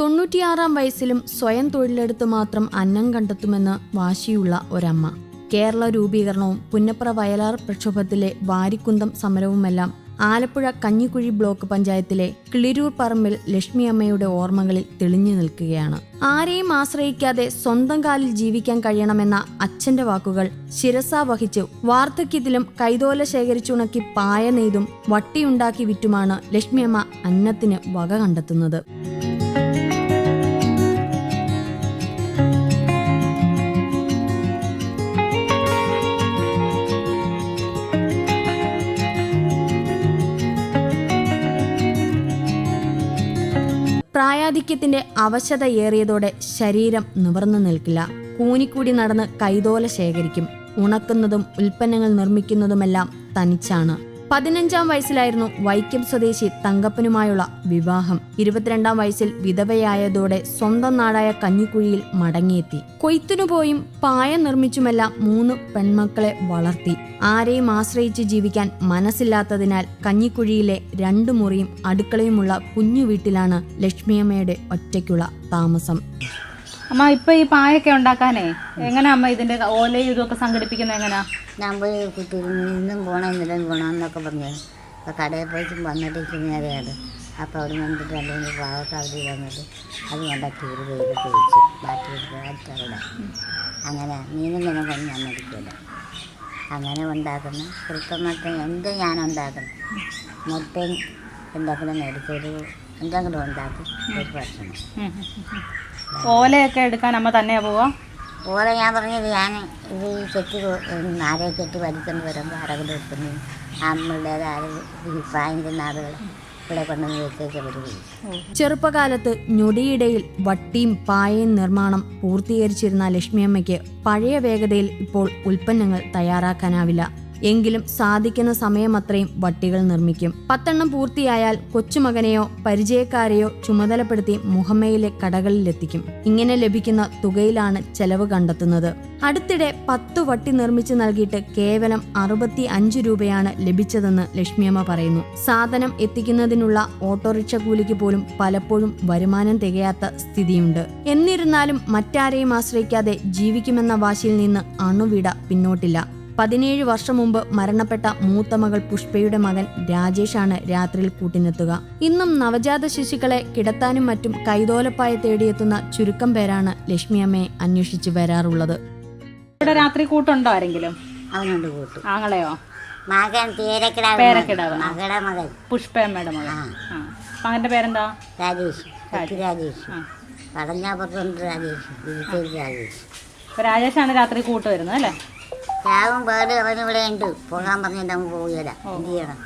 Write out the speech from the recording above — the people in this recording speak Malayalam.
തൊണ്ണൂറ്റിയാറാം വയസ്സിലും സ്വയം തൊഴിലെടുത്ത് മാത്രം അന്നം കണ്ടെത്തുമെന്ന് വാശിയുള്ള ഒരമ്മ. കേരള രൂപീകരണവും പുന്നപ്ര വയലാർ പ്രക്ഷോഭത്തിലെ വാരിക്കുന്തം സമരവുമെല്ലാം ആലപ്പുഴ കഞ്ഞിക്കുഴി ബ്ലോക്ക് പഞ്ചായത്തിലെ കിളിരൂർ പറമ്പിൽ ലക്ഷ്മി അമ്മയുടെ ഓർമ്മകളിൽ തെളിഞ്ഞു നിൽക്കുകയാണ്. ആരെയും ആശ്രയിക്കാതെ സ്വന്തം കാലിൽ ജീവിക്കാൻ കഴിയണമെന്ന അച്ഛന്റെ വാക്കുകൾ ശിരസ വഹിച്ച് വാർദ്ധക്യത്തിലും കൈതോല ശേഖരിച്ചുണക്കി പായ നെയ്തും വട്ടിയുണ്ടാക്കി വിറ്റുമാണ് ലക്ഷ്മിയമ്മ അന്നത്തിന് വക കണ്ടെത്തുന്നത്. പ്രായാധിക്യത്തിന്റെ അവശത ഏറിയതോടെ ശരീരം നിവർന്നു നിൽക്കില്ല. കൂനിക്കൂടി നടന്ന് കൈതോല ശേഖരിക്കും. ഉണക്കുന്നതും ഉൽപ്പന്നങ്ങൾ നിർമ്മിക്കുന്നതുമെല്ലാം തനിച്ചാണ്. പതിനഞ്ചാം വയസ്സിലായിരുന്നു വൈക്കം സ്വദേശി തങ്കപ്പനുമായുള്ള വിവാഹം. ഇരുപത്തിരണ്ടാം വയസ്സിൽ വിധവയായതോടെ സ്വന്തം നാടായ കഞ്ഞിക്കുഴിയിൽ മടങ്ങിയെത്തി. കൊയ്ത്തിനു പോയും പായ നിർമ്മിച്ചുമെല്ലാം മൂന്ന് പെൺമക്കളെ വളർത്തി. ആരെയും ആശ്രയിച്ച് ജീവിക്കാൻ മനസ്സില്ലാത്തതിനാൽ കഞ്ഞിക്കുഴിയിലെ രണ്ടു മുറിയും അടുക്കളയുമുള്ള കുഞ്ഞു വീട്ടിലാണ് ലക്ഷ്മിയമ്മയുടെ ഒറ്റയ്ക്കുള്ള താമസം. അമ്മ ഇപ്പൊ ഈ പായൊക്കെ ഉണ്ടാക്കാനേ എങ്ങനെ അമ്മ ഇതിന്റെ ഓലയും ഇതൊക്കെ സംഘടിപ്പിക്കുന്നത് എങ്ങനെയാ ഞാൻ പോയി ഇന്നും പോകണം ഇന്നലെയും പോകണം എന്നൊക്കെ പറഞ്ഞു. അപ്പോൾ കടയിൽ പോയിട്ട് വന്നിട്ട് നേരെയാണ് അപ്പോൾ അവിടെ വന്നിട്ട് അല്ലെങ്കിൽ പാവൊക്കെ അവധി വന്നിട്ട് അത് ഉണ്ടാക്കി ഒരു പേര് വെച്ചു ബാക്കി അടുത്തവിടെ അങ്ങനെ മീനും തന്നെ കൊണ്ട് ഞാൻ മേടിക്കില്ല അങ്ങനെ ഉണ്ടാക്കുന്ന കൃത്യമൊക്കെ എന്ത് ഞാൻ ഉണ്ടാക്കണം. മുട്ടയും എന്താക്കണം മേടിച്ചൊരു ഉണ്ടാക്കി ഒരു ഭക്ഷണം. ഓലയൊക്കെ എടുക്കാൻ അമ്മ തന്നെയാ പോവാ? ഓല ഞാൻ പറഞ്ഞത് ഞാൻ ഇത് ഈ കെട്ടി നാരെ കെട്ടി വലിക്കൊണ്ട് വരുമ്പോൾ ആരെങ്കിലും എടുക്കുന്നു പായന്റെ നാടുകൾ ഇവിടെ കൊണ്ടുവന്ന് വെച്ചേക്ക് വരികയും ചെറുപ്പകാലത്ത് ഞൊടിയിടയിൽ വട്ടിയും പായയും നിർമ്മാണം പൂർത്തീകരിച്ചിരുന്ന ലക്ഷ്മിയമ്മയ്ക്ക് പഴയ വേഗതയിൽ ഇപ്പോൾ ഉൽപ്പന്നങ്ങൾ തയ്യാറാക്കാനാവില്ല. എങ്കിലും സാധിക്കുന്ന സമയമത്രയും വട്ടികൾ നിർമ്മിക്കും. പത്തെണ്ണം പൂർത്തിയായാൽ കൊച്ചുമകനെയോ പരിചയക്കാരെയോ ചുമതലപ്പെടുത്തി മുഹമ്മയിലെ കടകളിലെത്തിക്കും. ഇങ്ങനെ ലഭിക്കുന്ന തുകയിലാണ് ചെലവ് കണ്ടെത്തുന്നത്. അടുത്തിടെ പത്തു വട്ടി നിർമ്മിച്ച് നൽകിയിട്ട് കേവലം അറുപത്തി അഞ്ച് രൂപയാണ് ലഭിച്ചതെന്ന് ലക്ഷ്മിയമ്മ പറയുന്നു. സാധനം എത്തിക്കുന്നതിനുള്ള ഓട്ടോറിക്ഷ കൂലിക്ക് പോലും പലപ്പോഴും വരുമാനം തികയാത്ത സ്ഥിതിയുണ്ട്. എന്നിരുന്നാലും മറ്റാരെയും ആശ്രയിക്കാതെ ജീവിക്കുമെന്ന വാശിയിൽ നിന്ന് അണുവിട പിന്നോട്ടില്ല. പതിനേഴ് വർഷം മുമ്പ് മരണപ്പെട്ട മൂത്ത മകൾ പുഷ്പയുടെ മകൻ രാജേഷാണ് രാത്രിയിൽ കൂട്ടിനെത്തുക ഇന്നും നവജാത ശിശുക്കളെ കിടത്താനും മറ്റും കൈതോലപ്പായ തേടിയെത്തുന്ന ചുരുക്കം പേരാണ് ലക്ഷ്മിയമ്മയെ അന്വേഷിച്ച് വരാറുള്ളത്. ഇവിടെ രാത്രി കൂട്ടുണ്ടോ ആരെങ്കിലും? അവനോട് കൂട്ടും. ആങ്ങളെയോ? മകൻ പേരക്കിടാവ് പേരക്കിടാവ്. മകളുടെ മകൻ. പുഷ്പയമ്മയുടെ മകൻ ആ. മകന്റെ പേരെന്താ? രാജേഷ്. കൊച്ചു രാജേഷ്. ആ. പടഞ്ഞാപ്പുറത്തുണ്ട് രാജേഷ്. രാജേഷാണ് രാത്രി കൂട്ട് വരുന്നത് അല്ലേ? രാവും പേട് അവനിവിടെ ഉണ്ട് പോകാൻ പറഞ്ഞിട്ട് അങ്ങ് പോവുകയില്ല. എന്ത് ചെയ്യണം?